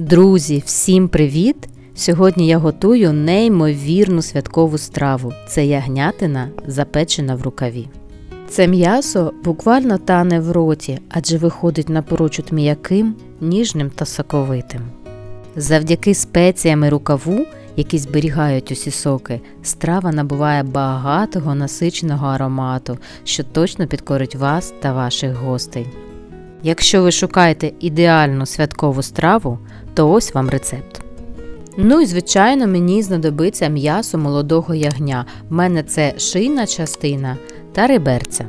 Друзі, всім привіт! Сьогодні я готую неймовірну святкову страву. Це ягнятина, запечена в рукаві. Це м'ясо буквально тане в роті, адже виходить напрочуд м'яким, ніжним та соковитим. Завдяки спеціям і рукаву, які зберігають усі соки, страва набуває багатого насиченого аромату, що точно підкорить вас та ваших гостей. Якщо ви шукаєте ідеальну святкову страву, то ось вам рецепт. Ну і звичайно, мені знадобиться м'ясо молодого ягня. В мене це шийна частина та реберця.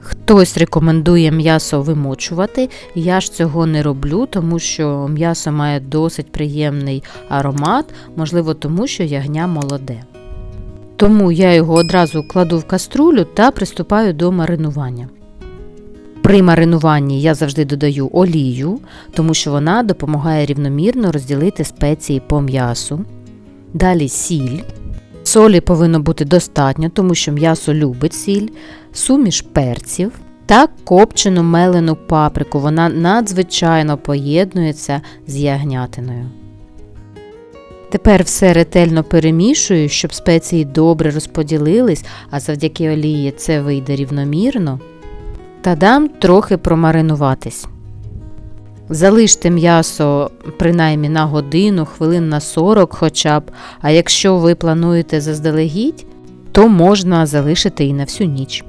Хтось рекомендує м'ясо вимочувати, я ж цього не роблю, тому що м'ясо має досить приємний аромат, можливо, тому що ягня молоде. Тому я його одразу кладу в каструлю та приступаю до маринування. При маринуванні я завжди додаю олію, тому що вона допомагає рівномірно розділити спеції по м'ясу. Далі сіль. Солі повинно бути достатньо, тому що м'ясо любить сіль, суміш перців та копчену мелену паприку. Вона надзвичайно поєднується з ягнятиною. Тепер все ретельно перемішую, щоб спеції добре розподілились, а завдяки олії це вийде рівномірно та дам трохи промаринуватись. Залиште м'ясо принаймні на годину, хвилин на 40 хоча б, а якщо ви плануєте заздалегідь, то можна залишити і на всю ніч.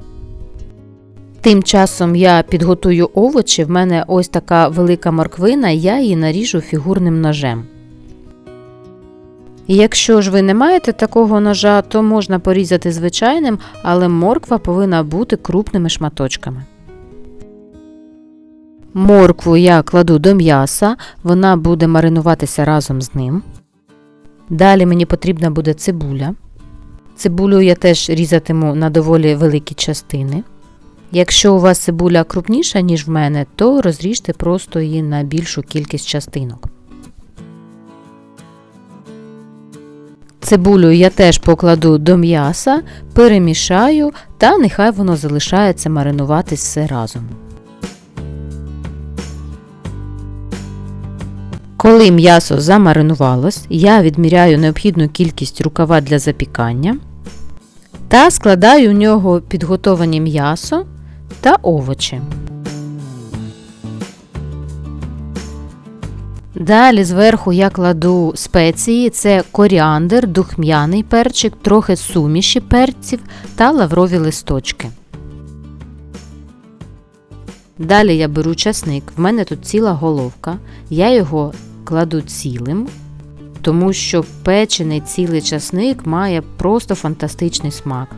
Тим часом я підготую овочі, в мене ось така велика морквина, я її наріжу фігурним ножем. Якщо ж ви не маєте такого ножа, то можна порізати звичайним, але морква повинна бути крупними шматочками. Моркву я кладу до м'яса, вона буде маринуватися разом з ним. Далі мені потрібна буде цибуля. Цибулю я теж різатиму на доволі великі частини. Якщо у вас цибуля крупніша, ніж в мене, то розріжте просто її на більшу кількість частинок. Цибулю я теж покладу до м'яса, перемішаю та нехай воно залишається маринуватись все разом. Коли м'ясо замаринувалось, я відміряю необхідну кількість рукава для запікання та складаю в нього підготоване м'ясо та овочі. Далі зверху я кладу спеції, це коріандр, духмяний перчик, трохи суміші перців та лаврові листочки. Далі я беру часник, в мене тут ціла головка, я його кладу цілим, тому що печений цілий часник має просто фантастичний смак.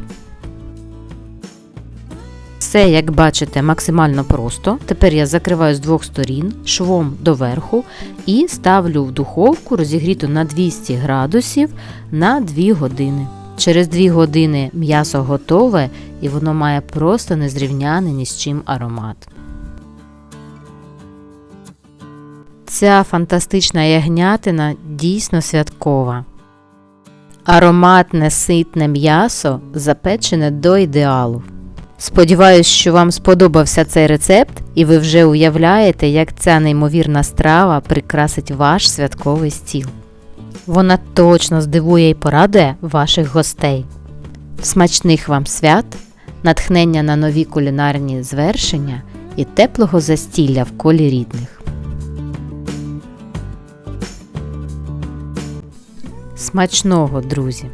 Все, як бачите, максимально просто. Тепер я закриваю з двох сторін швом доверху і ставлю в духовку розігріту на 200 градусів на 2 години. Через 2 години м'ясо готове і воно має просто незрівняний ні з чим аромат. Ця фантастична ягнятина дійсно святкова. Ароматне ситне м'ясо запечене до ідеалу. Сподіваюсь, що вам сподобався цей рецепт, і ви вже уявляєте, як ця неймовірна страва прикрасить ваш святковий стіл. Вона точно здивує і порадує ваших гостей. Смачних вам свят, натхнення на нові кулінарні звершення і теплого застілля в колі рідних. Смачного, друзі!